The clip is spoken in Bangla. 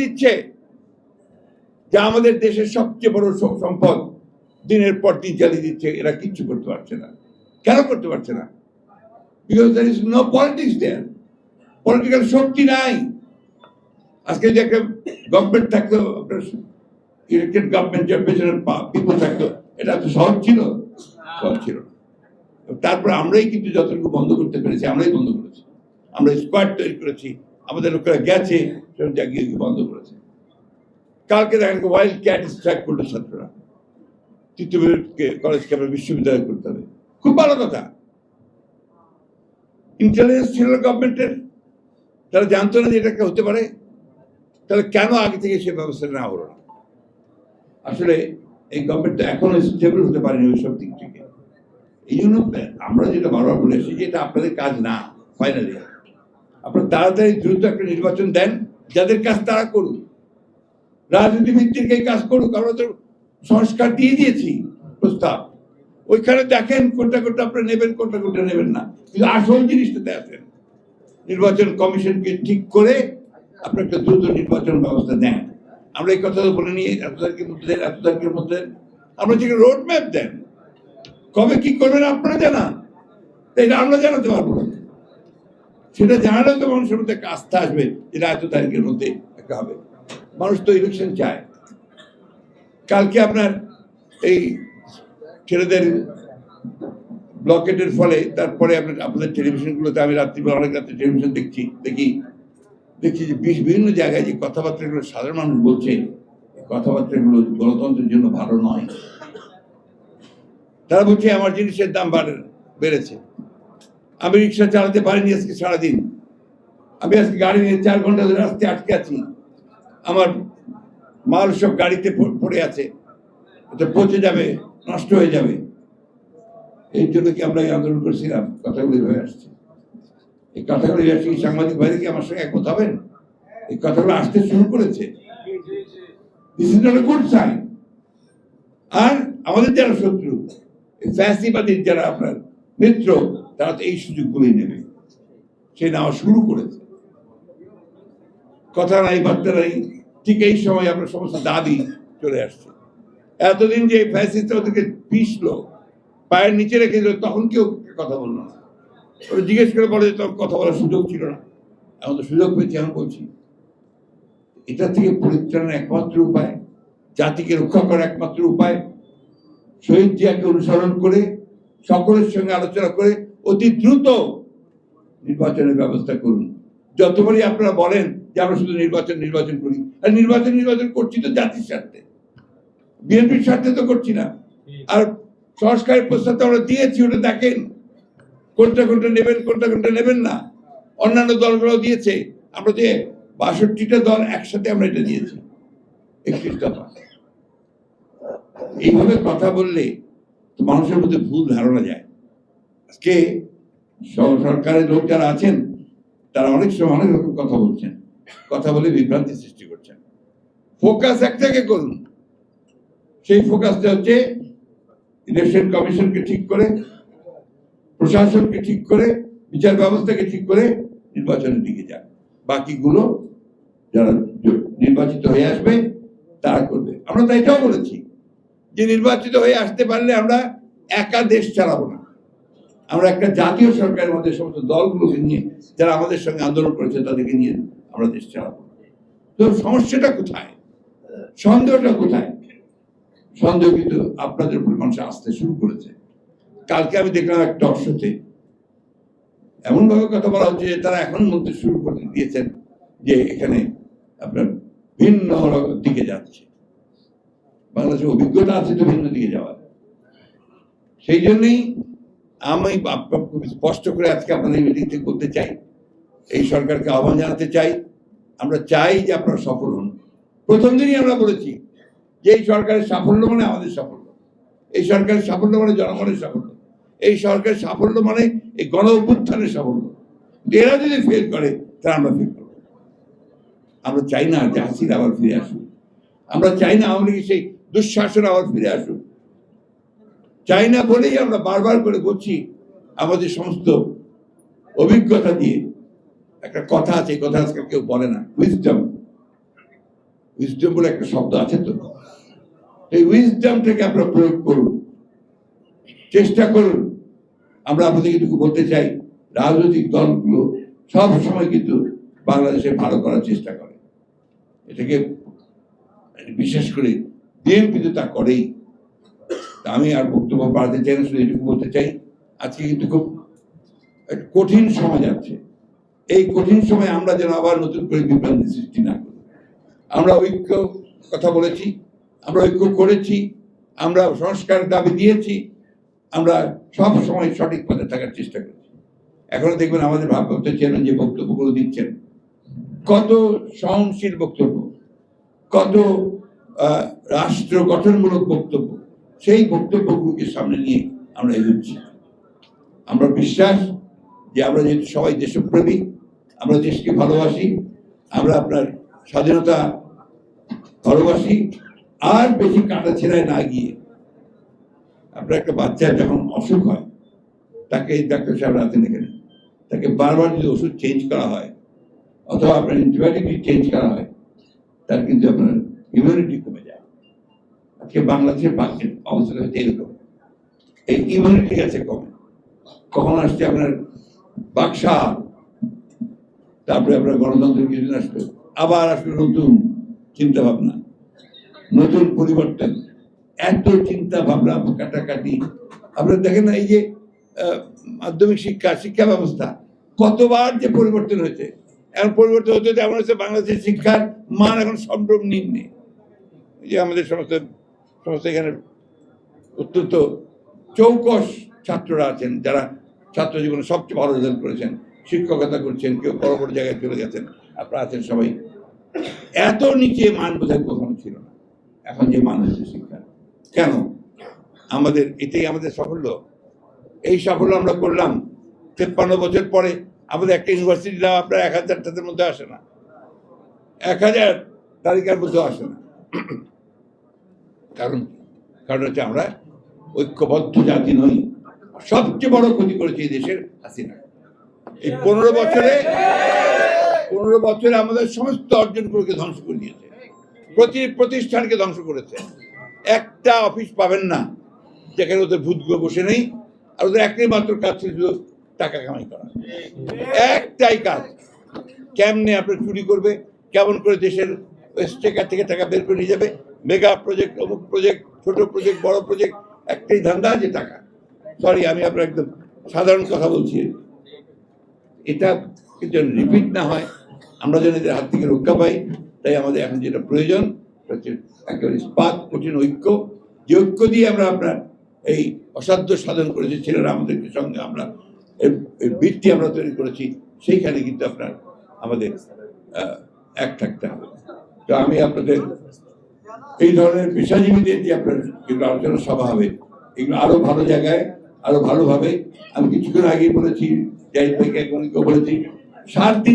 দিচ্ছে, যে আমাদের দেশের সবচেয়ে বড় সম্পদ। দিনের পর দিন চালিয়ে দিচ্ছে, এরা কিচ্ছু করতে পারছে না। কেন করতে পারছে না? Because there is no politics there political শক্তি নাই। আজকে যে একটা গভর্নমেন্ট থাকতো ইলেকটেড গভর্নমেন্ট পিপল থাকতো, এটা তো সহজ ছিল। সহজ ছিল তারপর আমরাই কিন্তু যতটুকু বন্ধ করতে পেরেছি, আমরাই বন্ধ করেছি। আমরা স্কোয়াড তৈরি করেছি আমাদের লোকেরা গেছে বন্ধ করেছে। কালকে দেখেন ওয়াইল্ড ক্যাট স্ট্রাইক করল ছাত্ররা। তৃতীয় কলেজকে আমরা বিশ্ববিদ্যালয় করতে হবে। খুব ভালো কথা। ইন্টেলিজেন্স ছিল গভর্নমেন্টের তারা জানতো না যে এটা হতে পারে। তাহলে কেন আগে থেকে সে ব্যবস্থা না হলো না? আসলে এই গভর্নমেন্টটা এখনও স্টেবল হতে পারেনি ওই সব দিক থেকে। এই জন্য আমরা যেটা বারবার বলে এসেছি এটা আপনাদের কাজ না ফাইনালি আপনারা তাড়াতাড়ি দ্রুত একটা নির্বাচন দেন, যাদের কাজ তারা করুন এই কাজ করুক, আমরা তো সংস্কার দিয়ে দিয়েছি প্রস্তাব। ওইখানে দেখেন কোনটা কোনটা আপনারা নেবেন, কোনটা কোনটা নেবেন না। কিন্তু আসল জিনিসটাতে আসেন। নির্বাচন কমিশনকে ঠিক করে আপনি একটা দ্রুত নির্বাচন ব্যবস্থা দেন আমরা এই কথা বলে নিয়ে এত তারিখের মধ্যে দেন, এত তারিখের মধ্যে দেন। আমরা যে রোড ম্যাপ দেন, কবে কি করবেন আপনারা জানান। এটা আমরা জানাতে পারব না। সেটা জানালে তো মানুষের মধ্যে একটা আস্থা আসবে যেটা এত তারিখের মধ্যে একটা হবে। মানুষ তো ইলেকশন চায়। কালকে আপনার এই ছেলেদের ব্লকেটের ফলে তারপরে আপনার, আপনাদের টেলিভিশনগুলোতে আমি রাত্রিবেলা, অনেক রাত্রে টেলিভিশন দেখছি, দেখি, দেখছি যে বিভিন্ন জায়গায় যে কথাবার্তাগুলো সাধারণ মানুষ বলছে কথাবার্তাগুলো গণতন্ত্রের জন্য ভালো নয়। তারা বলছে আমার জিনিসের দাম বাড়ে, বেড়েছে। আমি রিক্সা চালাতে পারিনি আজকে সারাদিন। আমি আজকে গাড়ি নিয়ে চার ঘণ্টা ধরে রাস্তায় আটকে আছি। আমার মাল সব গাড়িতে পড়ে আছে। এটা পচে যাবে, নষ্ট হয়ে যাবে। এই জন্য কি আমরা আন্দোলন করেছিলাম? কথাগুলি হয়ে আসছে। এই কথাগুলি আসছে সাংবাদিক ভাইরা কি আমার সঙ্গে একমত হবেন? এই কথাগুলো আসতে শুরু করেছে। গুড সাইন আর আমাদের যারা শত্রু ফ্যাসিবাদীর যারা আপনার মিত্র তারা তো এই সুযোগগুলি নেবে। সে নেওয়া শুরু করেছে। কথা নাই, বার্তা নাই, ঠিক এই সময় আমরা সমস্ত দাবি চলে আসছে। এতদিন যে ফ্যাসিস্ট ওদেরকে পিসলো পায়ের নিচে রেখে দিল, তখন কেউ কথা বলল না। ওরা জিজ্ঞেস করে বলে যে তোর কথা বলার সুযোগ ছিল না। এখন তো সুযোগ পেয়েছি, এখন বলছি। এটা থেকে পরিত্রাণের একমাত্র উপায়, জাতিকে রক্ষা করার একমাত্র উপায়, শহীদ জিয়াকে অনুসরণ করে, সকলের সঙ্গে আলোচনা করে অতি দ্রুত নির্বাচনের ব্যবস্থা করুন। যতবারই আপনারা বলেন যে আমরা শুধু নির্বাচন নির্বাচন করি, আর নির্বাচন নির্বাচন করছি তো জাতির স্বার্থে। বিএনপির স্বার্থে তো করছি না। আর সংস্কারের প্রস্তাব তো আমরা দিয়েছি, ওটা দেখেন। কোনটা কোনটা নেবেন, কোনটা কোনটা নেবেন না। অন্যান্য দলগুলো দিয়েছে। আমরা যে বাষট্টিটা দল একসাথে আমরা এটা দিয়েছি। একত্রিশ দফা। এইভাবে কথা বললে তো মানুষের মধ্যে ভুল ধারণা যায়। আজকে সরকারের লোক যারা আছেন, তারা অনেক সময় অনেক রকম কথা বলছেন। কথা বলে বিভ্রান্তি সৃষ্টি করছেন। ফোকাস একটাকে করুন। সেই ফোকাসটা হচ্ছে ইলেকশন কমিশনকে ঠিক করে, প্রশাসনকে ঠিক করে, বিচার ব্যবস্থাকে ঠিক করে নির্বাচনের দিকে যান বাকিগুলো যারা নির্বাচিত হয়ে আসবে, তারা করবে। আমরা তো এটাও বলেছি যে নির্বাচিত হয়ে আসতে পারলে আমরা একা দেশ চালাবো না। আমরা একটা জাতীয় সরকারের মধ্যে সমস্ত দলগুলোকে নিয়ে যারা আমাদের সঙ্গে আন্দোলন করেছে তাদেরকে নিয়ে আমরা দেশ চালাবো। তো সমস্যাটা কোথায়? সন্দেহটা কোথায়? সন্দেহ কিন্তু আপনাদের উপর মানুষ আসতে শুরু করেছে। কালকে আমি দেখলাম একটা অশ্বতে এমনভাবে কথা বলা হচ্ছে যে তারা এখন বলতে শুরু করে দিয়েছেন যে এখানে আপনার ভিন্ন দিকে যাচ্ছে। বাংলাদেশের অভিজ্ঞতা আছে তো ভিন্ন দিকে যাওয়ার। সেই জন্যই আমি স্পষ্ট করে আজকে আপনাদের মিটিং করতে চাই, এই সরকারকে আহ্বান জানাতে চাই, আমরা চাই যে আপনারা সফল হন। প্রথম দিনই আমরা বলেছি যে এই সরকারের সাফল্য মানে আমাদের সাফল্য। এই সরকারের সাফল্য মানে জনগণের সাফল্য। এই সরকারের সাফল্য মানে এই গণ অভ্যুত্থানের সাফল্য। এরা যদি ফেল করে, তাহলে আমরা ফেল করব। আমরা চাই না যে হাসিনা আবার ফিরে আসুক। আমরা চাই না আওয়ামী লীগের সেই দুঃশাসন আবার ফিরে আসুক। চাই না বলেই আমরা বারবার করে বলছি আমাদের সমস্ত অভিজ্ঞতা দিয়ে একটা কথা আছে কথা আজকাল কেউ বলে না উইজডম উইজডম বলে একটা শব্দ আছে তো? এই উইজডমটাকে আপনারা প্রয়োগ করুন, চেষ্টা করুন। আমরা আপনাদের কিন্তু বলতে চাই, রাজনৈতিক দলগুলো সব সময় কিন্তু বাংলাদেশে ভালো করার চেষ্টা করে। এটাকে বিশেষ করে বিএনপি তো তা করেই। আমি আর বক্তব্য বাড়াতে চাই না, শুধু এটুকু বলতে চাই, আজকে কিন্তু খুব কঠিন সময় যাচ্ছে। এই কঠিন সময় আমরা যেন আবার নতুন করে বিভ্রান্তি সৃষ্টি না করি। আমরা ঐক্য কথা বলেছি, আমরা ঐক্য করেছি, আমরা সংস্কারের দাবি দিয়েছি, আমরা সব সময় সঠিক পথে থাকার চেষ্টা করেছি। এখনও দেখবেন আমাদের ভারপ্রাপ্ত চেয়ারম্যান যে বক্তব্যগুলো দিচ্ছেন, কত সহনশীল বক্তব্য, কত রাষ্ট্র গঠনমূলক বক্তব্য সেই বক্তব্যগুলোকে সামনে নিয়ে আমরা এগোচ্ছি। আমরা বিশ্বাস যে আমরা যেহেতু সবাই দেশপ্রেমী, আমরা দেশকে ভালোবাসি, আমরা আপনার স্বাধীনতা ভালোবাসি, আর বেশি কাটা ছেড়ায় না গিয়ে আপনার একটা বাচ্চা যখন অসুখ হয়, তাকে ডাক্তার সাহেব রাতে এখানে তাকে বারবার যদি ওষুধ চেঞ্জ করা হয়, অথবা আপনার অ্যান্টিবায়োটিক চেঞ্জ করা হয়, তার কিন্তু আপনার ইমিউনিটি আজকে বাংলাদেশের অবস্থা হচ্ছে এরকম এই ইমিউনিটি আছে কমে কখন আসছে আপনার বাক্সা? তারপরে আপনার গণতন্ত্র কিছুদিন আসবে। আবার আসবে নতুন চিন্তা ভাবনা নতুন পরিবর্তন। এত চিন্তা ভাবনা কাটাকাটি। আপনারা দেখেন না, এই যে মাধ্যমিক শিক্ষা শিক্ষা ব্যবস্থা, কতবার যে পরিবর্তন হয়েছে। এখন পরিবর্তন হতে এমন হচ্ছে বাংলাদেশের শিক্ষার মান এখন সম্ভ্রম নিম্নে। যে আমাদের সমস্ত সমস্ত এখানে অত্যন্ত চৌকস ছাত্ররা আছেন, যারা ছাত্র জীবনে সবচেয়ে ভালো রেজাল্ট করেছেন, শিক্ষকতা করছেন, কেউ বড় বড় জায়গায় চলে গেছেন, আপনারা আছেন সবাই। এত নিচে মান বোধহয় কখনো ছিল না। এখন যে মান হচ্ছে শিক্ষা। কেন? আমাদের, এটাই আমাদের সাফল্য। এই সাফল্য আমরা করলাম তেপ্পান্ন বছর পরে। আমাদের একটা ইউনিভার্সিটি নাম আপনার এক হাজারটাদের মধ্যে আসে না। এক হাজার তালিকার মধ্যে আসে না। কারণ কারণ হচ্ছে আমরা ঐক্যবদ্ধ জাতি নই। সবচেয়ে বড় ক্ষতি করেছে এই দেশের হাসিনা। এই পনেরো বছরে পনেরো বছরে আমাদের সমস্ত অর্জনগুলোকে ধ্বংস করে দিয়েছে। প্রতি, প্রতিষ্ঠানকে ধ্বংস করেছে। একটা অফিস পাবেন না, যেখানে ওদের ভূতগুলো বসে নেই, আর ওদের একটাই মাত্র কাজ ছিল শুধু টাকা কামাই করা। একটাই কাজ, কেমনে আপনার চুরি করবে, কেমন করে দেশের স্টেকার থেকে টাকা বের করে নিয়ে যাবে মেগা প্রজেক্ট অমুক প্রজেক্ট ছোট প্রজেক্ট বড় প্রজেক্ট একটাই ধান্দা যে টাকা। সরি আমি আপনার একদম সাধারণ কথা বলছি। এটা যেন রিপিট না হয়, আমরা যেন এদের হাত থেকে রক্ষা পাই, তাই আমাদের এখন যেটা প্রয়োজন একেবারে ইস্পাত কঠিন ঐক্য, যে ঐক্য দিয়ে আমরা আপনার এই অসাধ্য সাধন করেছি, ছেলেরা আমাদেরকে সঙ্গে আমরা ভিত্তি আমরা তৈরি করেছি, সেইখানে কিন্তু আপনার আমাদের এক থাকতে হবে। তো আমি আপনাদের এই ধরনের পেশাজীবীদের যে আপনার যেগুলো আলোচনা সভা হবে। এগুলো আরও ভালো জায়গায়, আরও ভালোভাবে। আমি কিছুক্ষণ আগে বলেছি যাই থেকে বলেছি, সাত দিন